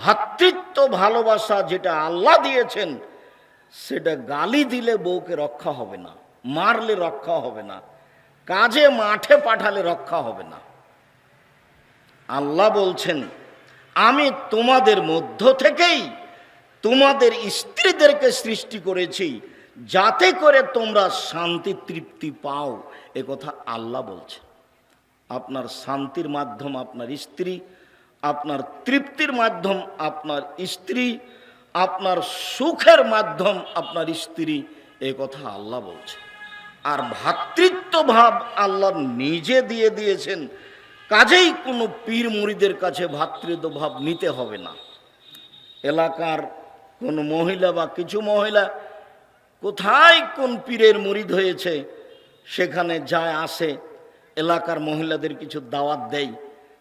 ভ্রাতৃত্ব ভালোবাসা যেটা আল্লাহ দিয়েছেন, সেটা গালি দিলে বউকে রক্ষা হবে না, মারলে রক্ষা হবে না, কাজে মাঠে পাঠালে রক্ষা হবে না। আল্লাহ বলছেন, আমি তোমাদের মধ্য থেকেই তোমাদের স্ত্রীদেরকে সৃষ্টি করেছি, যাতে করে তোমরা শান্তি তৃপ্তি পাও, এ কথা আল্লাহ বলছে আপনার শান্তির মাধ্যম আপনার স্ত্রী আপনার তৃপ্তির মাধ্যম আপনার স্ত্রী, আপনার সুখের মাধ্যম আপনার স্ত্রী, এ কথা আল্লাহ বলছে। আর ভ্রাতৃত্ব ভাব আল্লাহ নিজে দিয়ে দিয়েছেন। কাজেই কোনো পীর মুড়িদের কাছে ভ্রাতৃত্ব ভাব নিতে হবে না। এলাকার কোন মহিলা বা কিছু মহিলা কোথায় কোন পীরের মুরিদ হয়েছে, সেখানে যায় আসে, এলাকার মহিলাদের কিছু দাওয়াত দেয়।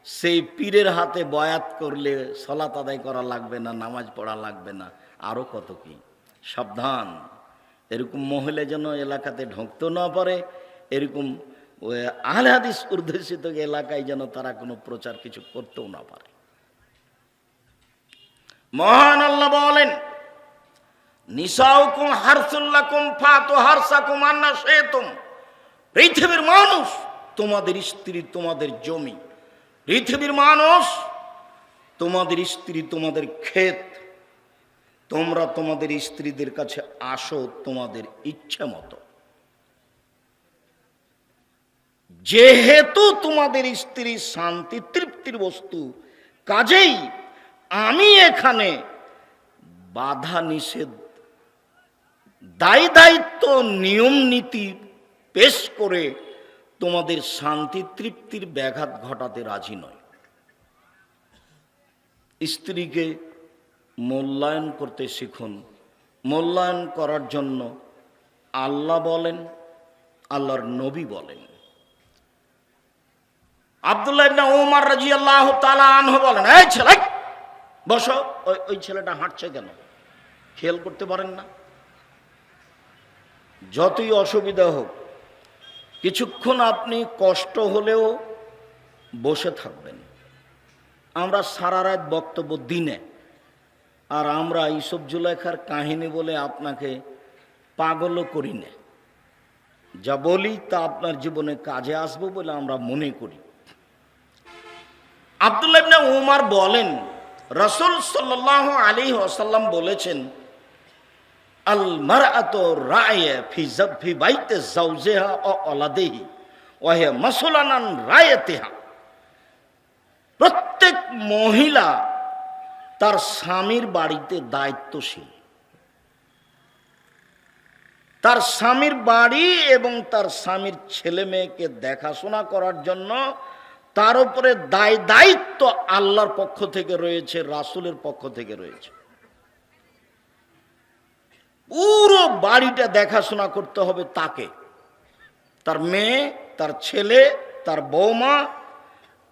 সেই পীরের হাতে বয়াত করলে সলাত আদায় করা লাগবে না, নামাজ পড়া লাগবে না। আরও কত কি? সাবধান। এরকম মহিলা যেন এলাকাতে ঢুকতেও না পারে, এরকম আহলে হাদিস এলাকায় যেন তারা কোনো প্রচার কিছু করতেও না পারে। মহান আল্লাহ বলেন, নিসাউকুম হারসুল্লাকুম ফাতু হারসাকুম আন্না শেতুম পৃথিবীর মানুষ, তোমাদের স্ত্রী, তোমাদের জমি পৃথিবীর মানুষ, তোমাদের স্ত্রী, তোমাদের ক্ষেত, তোমরা তোমাদের স্ত্রীদের কাছে আসো তোমাদের ইচ্ছে মতো। যেহেতু তোমাদের স্ত্রী শান্তি, তৃপ্তির বস্তু, কাজেই আমি এখানে বাধা নিষেধ, দায় দায়িত্ব, নিয়ম নীতি পেশ করে তোমাদের শান্তি তৃপ্তির ব্যাঘাত ঘটাতে রাজি নয়। স্ত্রীকে মূল্যায়ন করতে শিখুন। মূল্যায়ন করার জন্য আল্লাহ বলেন, আল্লাহর নবী বলেন। আবদুল্লাহ বলেন, এই ছেলে, বসো। ওই ওই ছেলেটা হাঁটছে কেন? খেয়াল করতে পারেন না। যতই অসুবিধা হোক কিছুক্ষণ আপনি কষ্ট হলেও বসে থাকবেন। আমরা সারা রাত বক্তব্য দিনে, আর আমরা ইসব জুলেখার কাহিনী বলে আপনাকে পাগলও করি না। যা বলি তা আপনার জীবনে কাজে আসব বলে আমরা মনে করি। আবদুল্লাহ উমার বলেন, রসুল সাল্লাহ আলী ওসাল্লাম বলেছেন রায়ে ফি বাইতে জাওজেহা ও অলাদেহি প্রত্যেক মহিলা তার স্বামীর বাড়িতে দায়িত্বশীল। তার স্বামীর বাড়ি এবং তার স্বামীর ছেলে মেয়েকে দেখাশোনা করার জন্য তার উপরে দায় দায়িত্ব আল্লাহর পক্ষ থেকে রয়েছে, রাসুলের পক্ষ থেকে রয়েছে। পুরো বাড়িটা দেখাশোনা করতে হবে তাকে। তার মেয়ে, তার ছেলে, তার বৌমা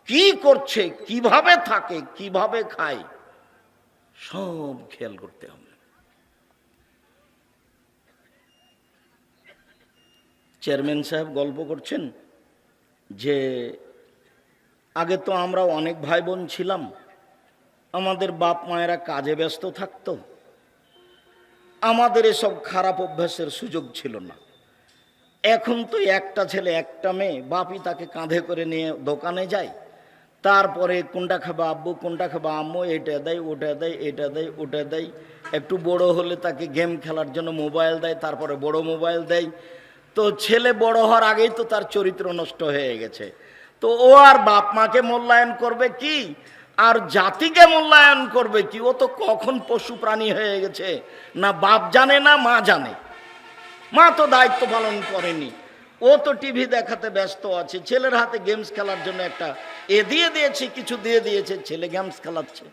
কি করছে, কীভাবে থাকে, কীভাবে খায়, সব খেয়াল করতে হবে। চেয়ারম্যান সাহেব গল্প করছেন যে, আগে তো আমরা অনেক ভাই বোন ছিলাম, আমাদের বাপ মায়েরা কাজে ব্যস্ত থাকতো। আমাদের এসব খারাপ অভ্যাসের সুযোগ ছিল না। এখন তো একটা ছেলে, একটা মেয়ে, বাপই তাকে কাঁধে করে নিয়ে দোকানে যায়। তারপরে কোনটা খাবা আব্বু, কোনটা খাবা আম্মু, এটা দেয়, ওটা দেয়, এটা দেয়, ওটা দেয়। একটু বড় হলে তাকে গেম খেলার জন্য মোবাইল দেয়, তারপরে বড় মোবাইল দেয়। তো ছেলে বড় হওয়ার আগেই তো তার চরিত্র নষ্ট হয়ে গেছে। তো ও আর বাপ মাকে মূল্যায়ন করবে কি? আর জাতিকে মূল্যায়ন করবে কি? ও তো কখন পশু প্রাণী হয়ে গেছে, না বাপ জানে, না মা জানে। মা তো দায়িত্ব পালন করেনি। ও তো টিভি দেখাতে ব্যস্ত আছে। ছেলের হাতে গেমস খেলার জন্য একটা এ দিয়ে দিয়েছে, কিছু দিয়ে দিয়েছে, ছেলে গেমস খেলাচ্ছে।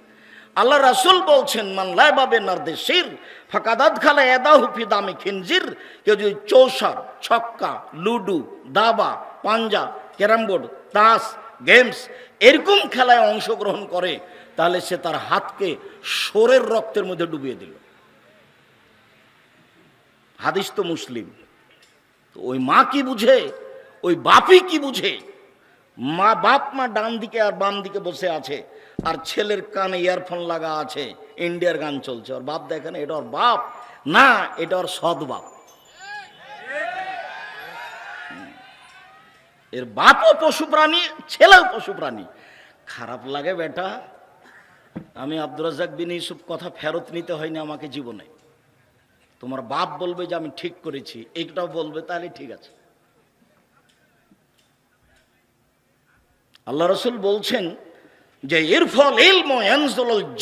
আল্লাহ রাসুল বলছেন, মান লাই বাবে নারদেশির ফাঁকাদাত খালা এদা হুফি দামে খিনজির। কেউ যদি চৌসার, ছক্কা, লুডু, দাবা, পাঞ্জা, ক্যারাম বোর্ড, তাস গেমস, এরকম খেলায় অংশগ্রহণ করে, তাহলে সে তার হাতকে সোরের রক্তের মধ্যে ডুবিয়ে দিল। হাদিস তো মুসলিম। তো ওই মা কি বুঝে? ওই বাপই কি বুঝে? মা বাপ মা ডান দিকে আর বাম দিকে বসে আছে, আর ছেলের কানে ইয়ারফোন লাগা আছে, ইন্ডিয়ার গান চলছে। ওর বাপ দেখেন এটা ওর বাপ? না, এটা ওর সৎ বাপ। এর বাপও পশু প্রাণী, ছেলেও পশু প্রাণী। খারাপ লাগে বেটা। আমি আব্দুর রাজাক বিন ইউসুফ কথা ফেরত নিতে হয়নি আমাকে জীবনে। তোমার বাপ বলবে যে আমি ঠিক করেছি, এইটাও বলবে, তাহলে ঠিক আছে। আল্লাহ রসুল বলছেন যে এর ফল ইলম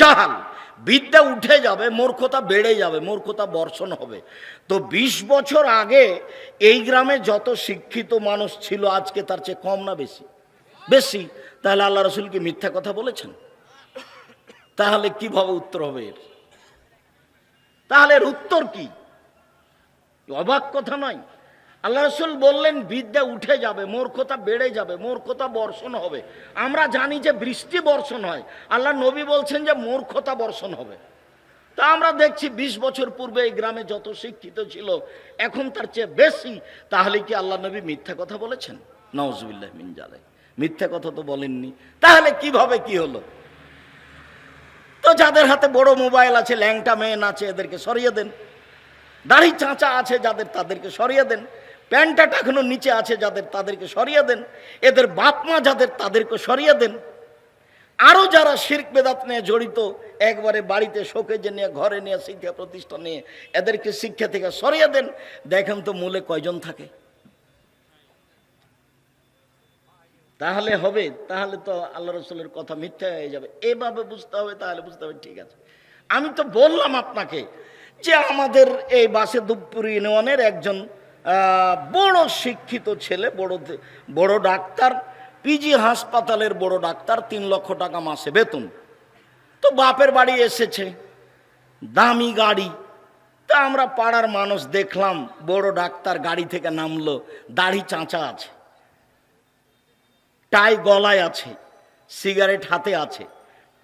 জাহাল। বিদ্যা উঠে যাবে মূর্খতা বেড়ে যাবে মূর্খতা বর্ষণ হবে। তো ২০ বছর আগে এই গ্রামে যত শিক্ষিত মানুষ ছিল, আজকে তার চেয়ে কম না বেশি? বেশি? তাহলে আল্লাহ রসুল কি মিথ্যা কথা বলেছেন? তাহলে কীভাবে উত্তর হবে এর? তাহলে এর উত্তর কি? অবাক কথা নয়। আল্লাহ রসুল বললেন, বিদ্যা উঠে যাবে মূর্খতা বেড়ে যাবে মূর্খতা বর্ষণ হবে। আমরা জানি যে বৃষ্টি বর্ষণ হয়। আল্লাহ নবী বলছেন যে মূর্খতা বর্ষণ হবে। তা আমরা দেখছি ২০ বছর পূর্বে এই গ্রামে যত শিক্ষিত ছিল, এখন তার চেয়ে বেশি। তাহলে কি আল্লাহ নবী মিথ্যা কথা বলেছেন? নওয়াজবিল্লাহ মিনজালে মিথ্যা কথা তো বলেননি। তাহলে কীভাবে কি হলো? তো যাদের হাতে বড় মোবাইল আছে, ল্যাংটা মেয়ে আছে, এদেরকে সরিয়ে দেন। দাড়ি চাঁচা আছে যাদের, তাদেরকে সরিয়ে দেন। প্যান্টটা এখনও নিচে আছে যাদের তাদেরকে সরিয়ে দেন, এদের বাপ মা যাদের তাদেরকে সরিয়ে দেন। আরও যারা শির্ক বেদাত নিয়ে জড়িত, একবারে বাড়িতে শোকেজে নিয়ে, ঘরে নিয়ে, শিক্ষা প্রতিষ্ঠান নিয়ে এদেরকে শিক্ষা থেকে সরিয়ে দেন, দেখেন তো মূলে কয়জন থাকে। তাহলে হবে, তাহলে তো আল্লাহ রসুলের কথা মিথ্যা হয়ে যাবে। এভাবে বুঝতে হবে, তাহলে বুঝতে হবে, ঠিক আছে। আমি তো বললাম আপনাকে যে আমাদের এই বাসে দুপুর ইউনিয়নের একজন বড় শিক্ষিত ছেলে, বড় বড় ডাক্তার পিজি হাসপাতালের বড় ডাক্তার, তিন লক্ষ টাকা মাসে বেতন। তো বাপের বাড়ি এসেছে, দামি গাড়ি। তা আমরা পাড়ার মানুষ দেখলাম, বড় ডাক্তার গাড়ি থেকে নামলো, দাড়ি চাঁচা আছে। টাই গলায় আছে, সিগারেট হাতে আছে,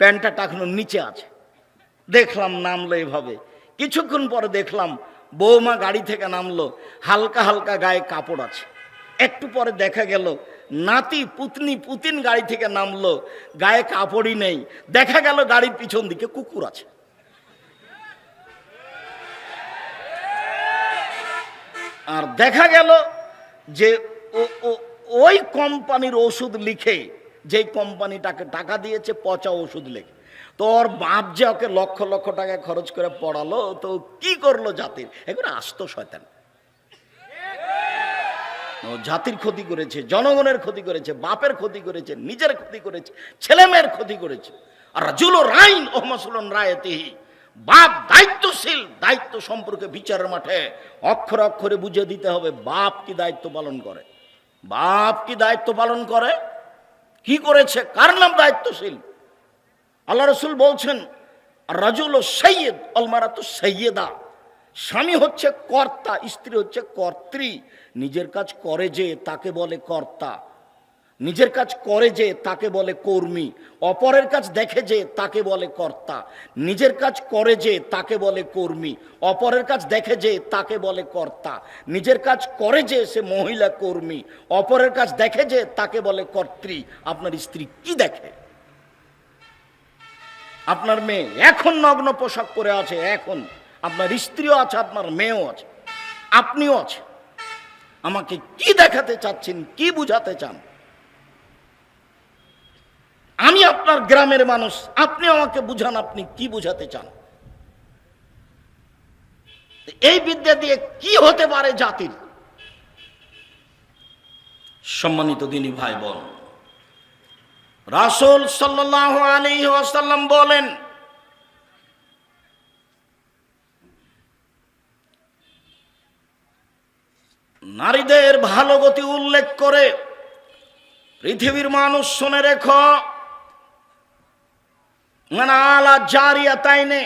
প্যান্টটা টাকানোর নিচে আছে। দেখলাম, নামলো এভাবে। কিছুক্ষণ পরে দেখলাম বৌমা গাড়ি থেকে নামলো। হালকা হালকা গায়ে কাপড় আছে। একটু পরে দেখা গেল, নাতি, পুতনি, পুতিন গাড়ি থেকে নামলো। গায়ে কাপড়ই নেই। দেখা গেল গাড়ির পিছন দিকে কুকুর আছে। আর দেখা গেল যে ওই কোম্পানির ওষুধ লিখে, যেই কোম্পানিটাকে টাকা দিয়েছে, পচা ওষুধ লিখে। তো ওর বাপ যে ওকে লক্ষ লক্ষ টাকা খরচ করে পড়ালো, তো কি করল জাতির? এগুলো আস্ত শয়তান। জাতির ক্ষতি করেছে, জনগণের ক্ষতি করেছে, বাপের ক্ষতি করেছে, নিজের ক্ষতি করেছে ছেলে মেয়ের ক্ষতি করেছে। আর রাজুল রাইন ওহমাসুলন রায়তিহি, বাপ দায়িত্বশীল, দায়িত্ব সম্পর্কে বিচারের মাঠে অক্ষর অক্ষরে বুঝে দিতে হবে, বাপ কি দায়িত্ব পালন করে? বাপ কি দায়িত্ব পালন করে? কি করেছে? কার নাম দায়িত্বশীল? আল্লাহ রসুল বলছেন রাজুল ও সৈয়দ অলমারা তো সৈয়দা স্বামী হচ্ছে কর্তা, স্ত্রী হচ্ছে কর্ত্রী। নিজের কাজ করে যে তাকে বলে কর্তা। নিজের কাজ করে যে তাকে বলে কর্মী। অপরের কাজ দেখে যে তাকে বলে কর্তা। নিজের কাজ করে যে তাকে বলে কর্মী। অপরের কাজ দেখে যে তাকে বলে কর্তা। নিজের কাজ করে যে সে মহিলা কর্মী। অপরের কাজ দেখে যে তাকে বলে কর্ত্রী। আপনার স্ত্রী কি দেখে? আপনার মেয়ে এখন নগ্ন পোশাক পরে আছে, এখন। আপনার স্ত্রীও আছে, আপনার মেয়েও আছে, আপনিও আছে। আমাকে কি দেখাতে চাচ্ছেন, কি বুঝাতে চান? আমি আপনার গ্রামের মানুষ, আপনি আমাকে বুঝান, আপনি কি বুঝাতে চান? এই বিদ্যা দিয়ে কি হতে পারে জাতির? সম্মানিত দিনী ভাই বোন রাসুল সাল্লাহ আলী ওয়াসাল্লাম বলেন, নারীদের ভালো গতি উল্লেখ করে পৃথিবীর মানুষ শুনে রেখো মানে আলা জারিয়া তাইনে,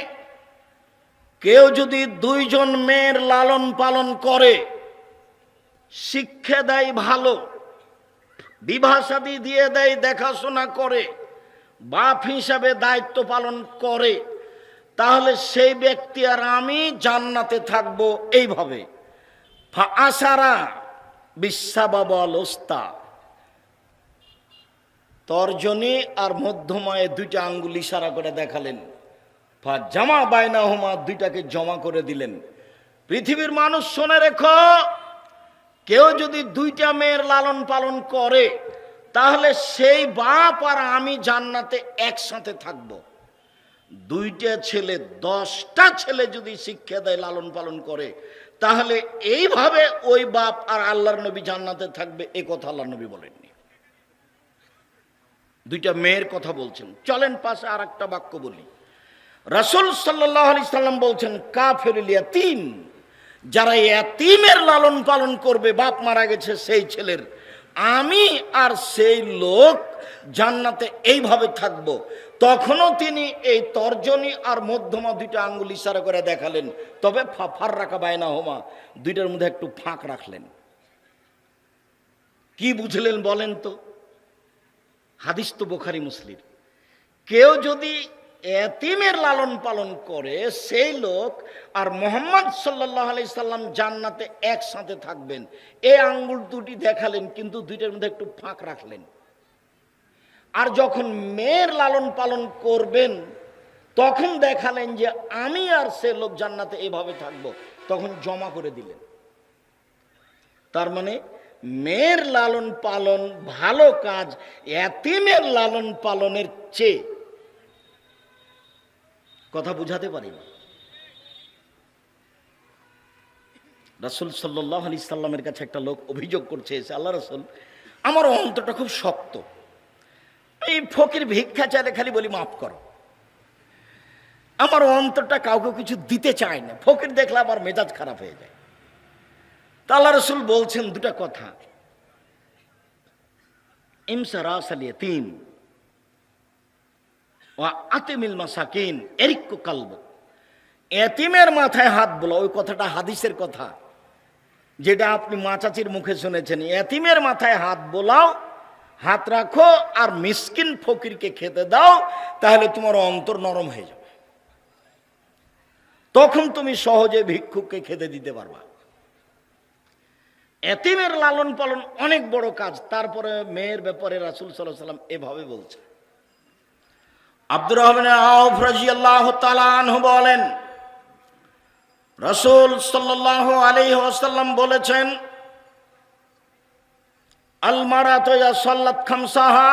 কেউ যদি দুইজন মেয়ের লালন পালন করে, শিক্ষা দেয় ভালো বিভাষাদি দিয়ে দেয়, দেখাশোনা করে, বাপ হিসাবে দায়িত্ব পালন করে, তাহলে সেই ব্যক্তি আর আমি জান্নাতে থাকব এইভাবে। আসারা বিশ্বাবাবল ওস্তা। তর্জনী আর মধ্যমায় দুইটা আঙ্গুল ইশারা করে দেখালেন। ফা জামা বায়না হোমা দুইটাকে জমা করে দিলেন। পৃথিবীর মানুষ, শোনে রেখো কেউ যদি দুইটা মেয়ের লালন পালন করে, তাহলে সেই বাপ আর আমি জান্নাতে একসাথে থাকব। দুইটা ছেলে, দশটা ছেলে যদি শিক্ষা দেয়, লালন পালন করে, তাহলে এইভাবে ওই বাপ আর আল্লাহর নবী জান্নাতে থাকবে, এ কথা আল্লাহ নবী বলেননি। দুইটা মেয়ের কথা বলছেন। চলেন পাশে আর একটা বাক্য বলি। রসুল সাল্লাহ আলি সাল্লাম বলছেন কাফের তিন যারা এতিমের লালন পালন করবে, বাপ মারা গেছে সেই ছেলের। আমি আর সেই লোক জান্নাতে এইভাবে থাকব। তখনও তিনি এই তর্জনী আর মধ্যমা দুইটা আঙ্গুল ইশারা করে দেখালেন। তবে ফার রাখা বায়না হোমা, দুইটার মধ্যে একটু ফাঁক রাখলেন। কি বুঝলেন বলেন তো? হাদিস তো বোখারি মুসলিম। কেউ যদি এতিমের লালন পালন করে সেই লোক আর মোহাম্মদ সাল্লাহ আলি সাল্লাম জান্নাতে একসাথে থাকবেন। এই আঙ্গুল দুটি দেখালেন, কিন্তু দুইটার মধ্যে একটু ফাঁক রাখলেন। আর যখন মেয়ের লালন পালন করবেন, তখন দেখালেন যে আমি আর সে লোক জান্নাতে এভাবে থাকব। তখন জমা করে দিলেন। তার মানে মেয়ের লালন পালন ভালো কাজ, এতিমের লালন পালনের চেয়ে কথা বুঝাতে পারি না। রাসুল সাল্লাহ আলি সাল্লামের কাছে একটা লোক অভিযোগ করছে এসে আল্লাহ রসুল, আমার অন্তরটা খুব শক্ত। এই ফকির ভিক্ষা চাইলে খালি বলি, মাফ করো। আমার অন্তরটা কাউকে কিছু দিতে চায় না। ফকির দেখলে আমার মেজাজ খারাপ হয়ে যায়। তা আল্লাহ রসুল বলছেন দুটা কথা। ইমসা রাস আলিয়া তিন আতেমিল মাসাকিন এরিক্য কালব। এতিমের মাথায় হাত বলো ওই কথাটা হাদিসের কথা। যেটা আপনি মাচাচির মুখে শুনেছেন, এতিমের মাথায় হাত বোলাও, হাত রাখো আর মিসকিন ফকিরকে খেতে দাও, তাহলে তোমার অন্তর নরম হয়ে যাবে। তখন তুমি সহজে ভিক্ষুককে খেতে দিতে পারবা। এতিমের লালন পালন অনেক বড় কাজ, তারপরে মেয়ের ব্যাপারে রাসুল সাল্লাহ সাল্লাম এভাবে বলছে আব্দুর রহমান বলেন, রসুল সাল্লাহ আলী ওসাল্লাম বলেছেন আলমারা তৈয়া সাল্লাত খামসাহা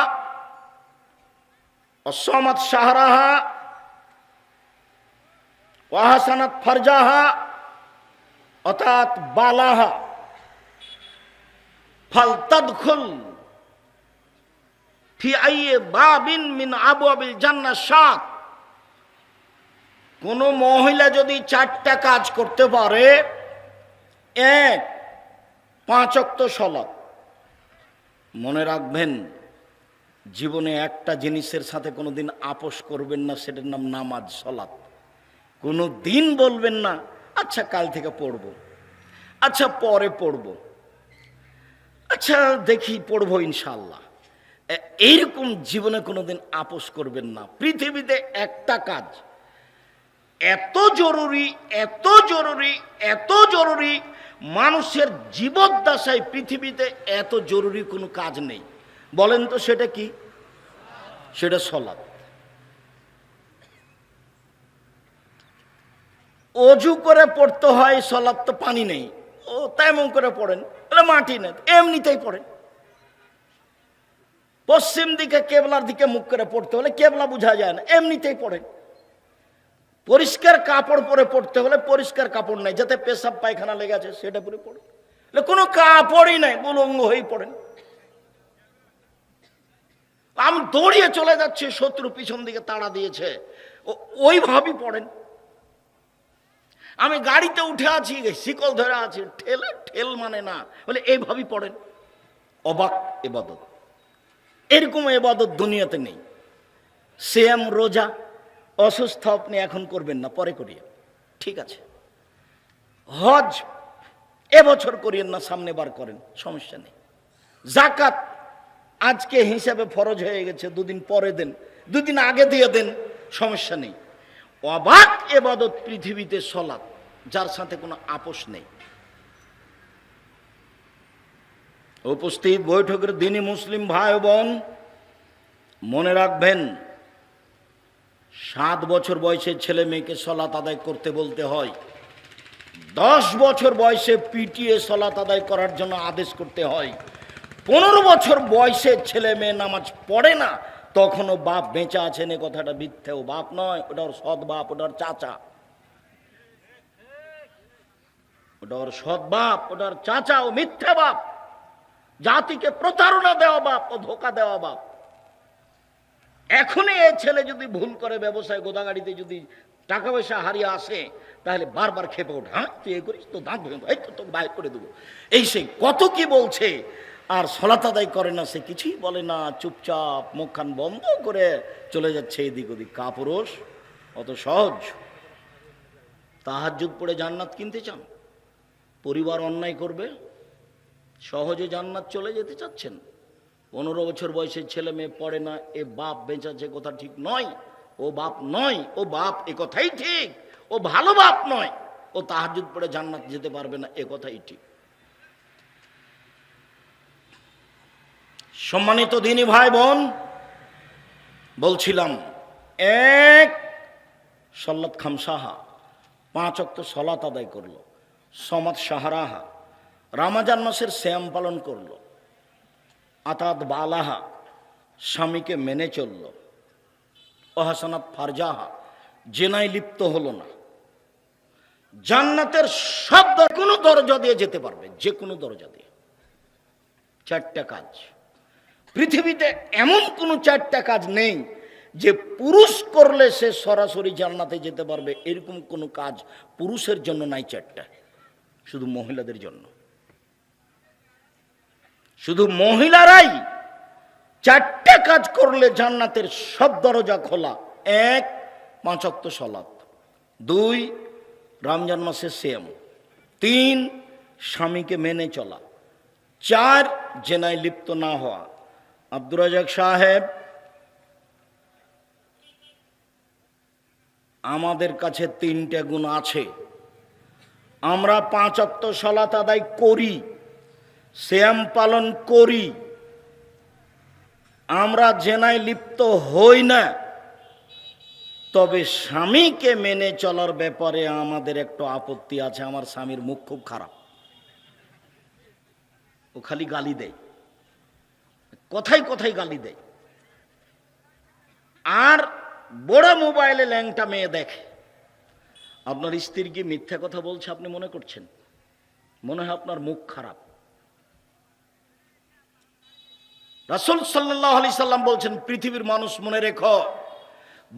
অসমাত শাহরাহা ওয়াহাসানাত ফারজাহা অর্থাৎ বালাহা ফালতাদখুল ফি আইয়ে মিন আবু সাত কোন মহিলা যদি চারটা কাজ করতে পারে, এক, পাঁচ অক্ত সলাপ মনে রাখবেন, জীবনে একটা জিনিসের সাথে কোনোদিন আপোষ করবেন না, সেটার নাম নামাজ সলাপ কোনো দিন বলবেন না আচ্ছা কাল থেকে পড়ব। আচ্ছা পরে পড়ব। আচ্ছা দেখি, পড়ব ইনশাল্লাহ এইরকম জীবনে কোনোদিন আপোষ করবেন না। পৃথিবীতে একটা কাজ। এত জরুরি এত জরুরি এত জরুরি, মানুষের জীবদ্দশায় পৃথিবীতে এত জরুরি কোনো কাজ নেই। বলেন তো সেটা কি? সেটা সলাপ অজু করে পড়তে হয় সলাপ তো পানি নেই। ও তেমন করে পড়েন মাটি নেই, এমনিতেই পড়েন। পশ্চিম দিকে কেবলার দিকে মুখ করে পড়তে হলে কেবলা বোঝা যায় না। এমনিতেই পড়েন পরিষ্কার কাপড় পরে পড়তে হলে পরিষ্কার কাপড় নাই, যাতে পেশাব পায়খানা লেগে আছে সেটা পরে পড়ে। কোনো কাপড়ই নাই উলঙ্গ হয়ে পড়েন। আমি দৌড়িয়ে চলে যাচ্ছি, শত্রু পিছন দিকে তাড়া দিয়েছে। ওইভাবেই পড়েন। আমি গাড়িতে উঠে আছি, শিকল ধরে আছি, ঠেলে, ঠেল মানে না, বলে এইভাবেই পড়েন। অবাক এবাদত। এরকম এবাদত দুনিয়াতে নেই। সেম রোজা, অসুস্থ আপনি এখন করবেন না, পরে করিয়ে ঠিক আছে। হজ, এবছর করিয়েন না, সামনে বার করেন, সমস্যা নেই। জাকাত আজকে হিসাবে ফরজ হয়ে গেছে, দুদিন পরে দেন, দুদিন আগে দিয়ে দেন, সমস্যা নেই। অবাক এবাদত পৃথিবীতে সলাৎ, যার সাথে কোনো আপোষ নেই। উপস্থিত বৈঠকের দিনই মুসলিম ভাই বোন, মনে রাখবেন, সাত বছর বয়সের ছেলে মেয়েকে সলাত আদায় করতে বলতে হয়। দশ বছর বয়সে পিটিএ সলাত আদায় করার জন্য আদেশ করতে হয়। পনেরো বছর বয়সের ছেলে মেয়ে নামাজ পড়ে না, তখনও বাপ বেঁচে আছেন, এ কথাটা মিথ্যে ও বাপ নয়, ওটা ওর সৎ বাপ, ওটা ওর চাচা। ওটা ওর সৎ বাপ, ওটা ওর চাচা ও মিথ্যে বাপ। জাতিকে প্রতারণা দেওয়া বাপ ও ধোকা দেওয়া বাপ। এখনই এ ছেলে যদি ভুল করে ব্যবসায় গোদাগাড়িতে যদি টাকা পয়সা হারিয়ে আসে, তাহলে বারবার খেপে ওঠে। হ্যাঁ তুই এ করিস তো দাঁত ভেঙে এই তো তোকে বাইর করে দেবো। এই সেই কত কি বলছে, আর সলাত আদায় করে না, সে কিছুই বলে না, চুপচাপ মুখখান বন্ধ করে চলে যাচ্ছে এদিক ওদিক। কাপুরুষ, অত সহজ। তাহার যুগ পড়ে জান্নাত কিনতে চান? পরিবার অন্যায় করবে? সহজে জান্নাত চলে যেতে চাচ্ছেন? পনেরো বছর বয়সের ছেলে মেয়ে পড়ে না, এ বাপ বেঁচাছে কথা ঠিক নয়। ও বাপ নয়, ও বাপ এ কথাই ঠিক। ও ভালো বাপ নয়, ও তাহাজুদ পড়ে জান্নাত যেতে পারবে না, এ কথাই ঠিক। সম্মানিত দিনী ভাই বোন, বলছিলাম, এক সল্লাত খামসাহা, পাঁচ অক্ত সলাত আদায় করল, সমাদ সাহারাহা রামাজান মাসের শ্যাম পালন করল। আতাত বালাহা স্বামীকে মেনে চলল। অহাসানাত ফারজাহা, জেনায় লিপ্ত হলো না। জান্নাতের সব কোনো দরজা দিয়ে যেতে পারবে, যে কোনো দরজা দিয়ে। চারটা কাজ। পৃথিবীতে এমন কোনো চারটা কাজ নেই যে পুরুষ করলে সে সরাসরি জান্নাতে যেতে পারবে। এরকম কোনো কাজ পুরুষের জন্য নাই চারটা, শুধু মহিলাদের জন্য। শুধু মহিলারাই চারটে কাজ করলে জান্নাতের সব দরজা খোলা। এক, পাঁচক্ত সলাপ দুই, রমজান মাসে সেম তিন, স্বামীকে মেনে চলা। চার, জেনায় লিপ্ত না হওয়া। আব্দুর রাজাক সাহেব, আমাদের কাছে তিনটে গুণ আছে। আমরা পাঁচ সলাত আদায় করি। শ্যাম পালন করি। আমরা জেনায় লিপ্ত হই না। তবে স্বামীকে মেনে চলার ব্যাপারে আমাদের একটু আপত্তি আছে। আমার স্বামীর মুখ খুব খারাপ। ও খালি গালি দেয়। কথাই কথাই গালি দেয়। আর বড় মোবাইলে ল্যাংটা মেয়ে দেখে। আপনার স্ত্রী কি মিথ্যা কথা বলছে আপনি মনে করছেন? মনে হয় আপনার মুখ খারাপ। রাসুল সাল্লাহ আলি সাল্লাম বলছেন, পৃথিবীর মানুষ মনে রেখো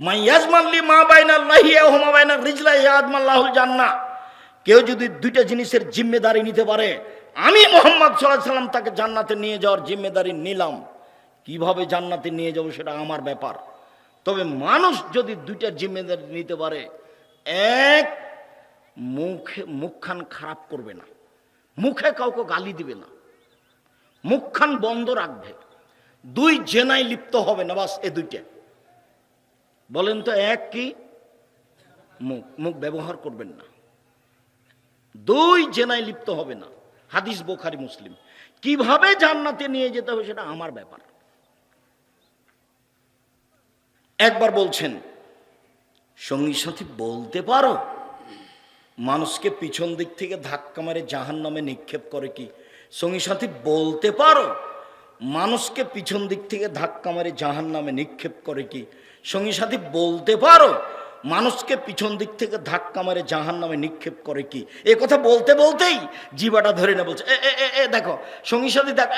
মাইয়াজমাল্লি মা বাইনা লাহিয়া হোমা বাইনা রিজলা ইয়াজমাল্লাহুল জান্না কেউ যদি দুইটা জিনিসের জিম্মেদারি নিতে পারে, আমি মোহাম্মদ সাল্লাহ সাল্লাম তাকে জান্নাতে নিয়ে যাওয়ার জিম্মেদারি নিলাম। কীভাবে জান্নাতে নিয়ে যাব সেটা আমার ব্যাপার। তবে মানুষ যদি দুইটা জিম্মেদারি নিতে পারে, এক, মুখে, মুখখান খারাপ করবে না। মুখে কাউকে গালি দিবে না। মুখখান বন্ধ রাখবে। দুই জেনায় লিপ্ত হবে না বাস এ দুইটা। বলেন তো এক কি? মুখ মুখ ব্যবহার করবেন না। দুই জেনায় লিপ্ত হবে না। হাদিস বোখারি মুসলিম। কীভাবে জান্নাতে নিয়ে যেতে হবে সেটা আমার ব্যাপার। একবার বলছেন সঙ্গী সাথী বলতে পারো? মানুষকে পিছন দিক থেকে ধাক্কা মারে জাহান নামে নিক্ষেপ করে কি? সঙ্গী সাথী বলতে পারো? মানুষকে পিছন দিক থেকে ধাক্কা মারে জাহান নামে নিক্ষেপ করে কি? সঙ্গী সাথী বলতে পারো মানুষকে পিছন দিক থেকে ধাক্কা মারে জাহান নামে নিক্ষেপ করে কি? এ কথা বলতে বলতেই জিভাটা ধরে না বলছে এ, এ, এ, দেখো সঙ্গী সাথী দেখ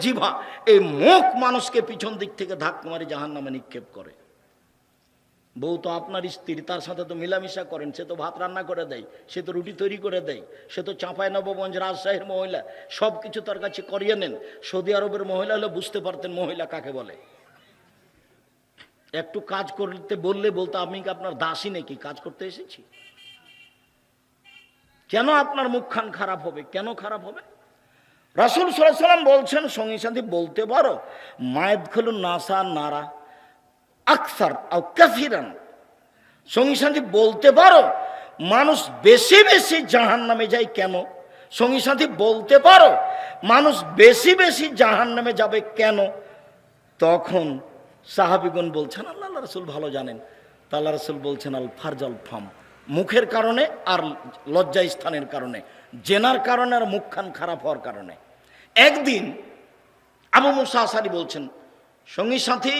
জিভা এই মুখ মানুষকে পিছন দিক থেকে ধাক্কা মারে জাহান নামে নিক্ষেপ করে। বউ তো আপনার স্ত্রী, তার সাথে তো মিলামিশা করেন, সে তো ভাত রান্না করে দেয়, সে তো রুটি তৈরি করে দেয়, সে তো চাঁপাই নবগঞ্জ রাজশাহীর মহিলা সব কিছু তার কাছে করিয়ে নেন। সৌদি আরবের মহিলা হলে বুঝতে পারতেন মহিলা কাকে বলে। একটু কাজ করতে বললে বলতো, আমি কি আপনার দাসী নাকি? কাজ করতে এসেছি? কেন আপনার মুখখান খারাপ হবে? কেন খারাপ হবে? রাসুল সাল্লাম বলছেন, সঙ্গী সাথী, বলতে পারো, মায়ের খেলু নাসা নারা আকসার আও কাফিরান সঙ্গী সাথী বলতে পারো, মানুষ বেশি বেশি জাহান নামে যায় কেন? সঙ্গী সাথী বলতে পারো, মানুষ বেশি বেশি জাহান নামে যাবে কেন? তখন সাহাবিগুন বলছেন আল্লাহ রসুল ভালো জানেন। তা আল্লাহ রসুল বলছেন, আল ফারজাল ফাম। মুখের কারণে আর লজ্জা স্থানের কারণে, জেনার কারণে আর মুখখান খারাপ হওয়ার কারণে। একদিন আবু মুসা আসারি বলছেন, সঙ্গী সাথী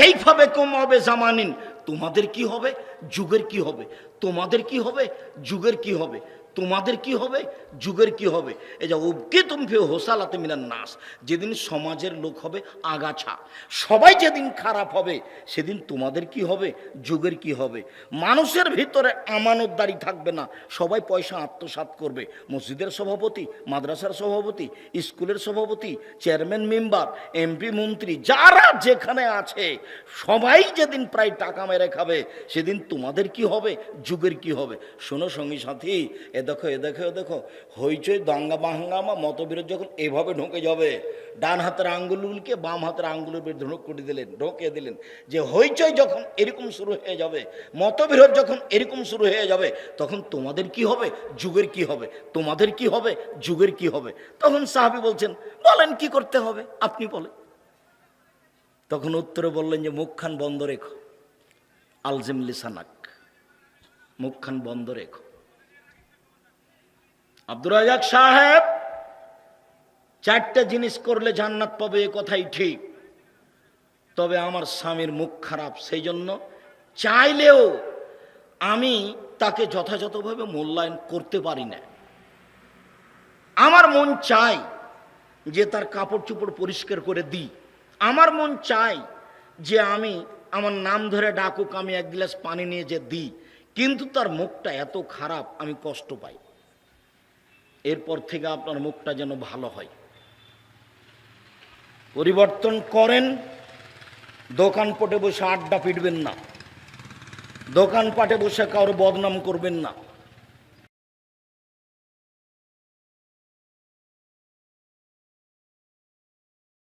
কেইভাবে কম হবে জামানিন। তোমাদের কি হবে? যুগের কি হবে? তোমাদের কি হবে? যুগের কি হবে? তোমাদের কি হবে? যুগের কি হবে? এই যে, উবকে তুমি হোসালাতে মিলান নাস। যেদিন সমাজের লোক হবে, আগাছা। সবাই যেদিন খারাপ হবে, সেদিন তোমাদের কি হবে? যুগের কি হবে? মানুষের ভিতরে আমানতদারি থাকবে না। সবাই পয়সা আত্মসাৎ করবে। মসজিদের সভাপতি, মাদ্রাসার সভাপতি, স্কুলের সভাপতি, চেয়ারম্যান, মেম্বার, এমপি, মন্ত্রী, যারা যেখানে আছে, সবাই যেদিন প্রায় টাকা মেরে খাবে, সেদিন তোমাদের কি হবে? যুগের কি হবে? শোনো সঙ্গী সাথী এ দেখো এ দেখো এ দেখো। হইচই দাঙ্গা বাহাঙ্গামা মতবিরোধ যখন এভাবে ঢুকে যাবে, ডান হাতের আঙ্গুলগুলিকে বাম হাতের আঙ্গুলের বের ঢোক করে দিলেন, ঢোকে দিলেন। যে হইচই যখন এরকম শুরু হয়ে যাবে, মতবিরোধ যখন এরকম শুরু হয়ে যাবে, তখন তোমাদের কি হবে? যুগের কি হবে? তোমাদের কি হবে? যুগের কি হবে? তখন সাহাবি বলছেন, বলেন কি করতে হবে? আপনি বলেন। তখন উত্তরে বললেন যে, মুখখান বন্ধ রেখো, আলজিম লিসানাক। মুখখান বন্ধ রেখো। আব্দুর রাজাক সাহেব, চারটা জিনিস করলে জান্নাত পাবে, এ কথাই ঠিক। তবে আমার স্বামীর মুখ খারাপ, সেই জন্য চাইলেও আমি তাকে যথাযথভাবে মূল্যায়ন করতে পারি না। আমার মন চাই যে তার কাপড় চোপড় পরিষ্কার করে দিই। আমার মন চাই যে আমি আমার নাম ধরে ডাকুক, আমি এক গ্লাস পানি নিয়ে যে দিই। কিন্তু তার মুখটা এত খারাপ, আমি কষ্ট পাই। এরপর থেকে আপনার মুখটা যেন ভালো হয়। পরিবর্তন করেন, দোকানপটে বসে আড্ডা পিটবেন না। দোকানপাটে বসে কারও বদনাম করবেন না।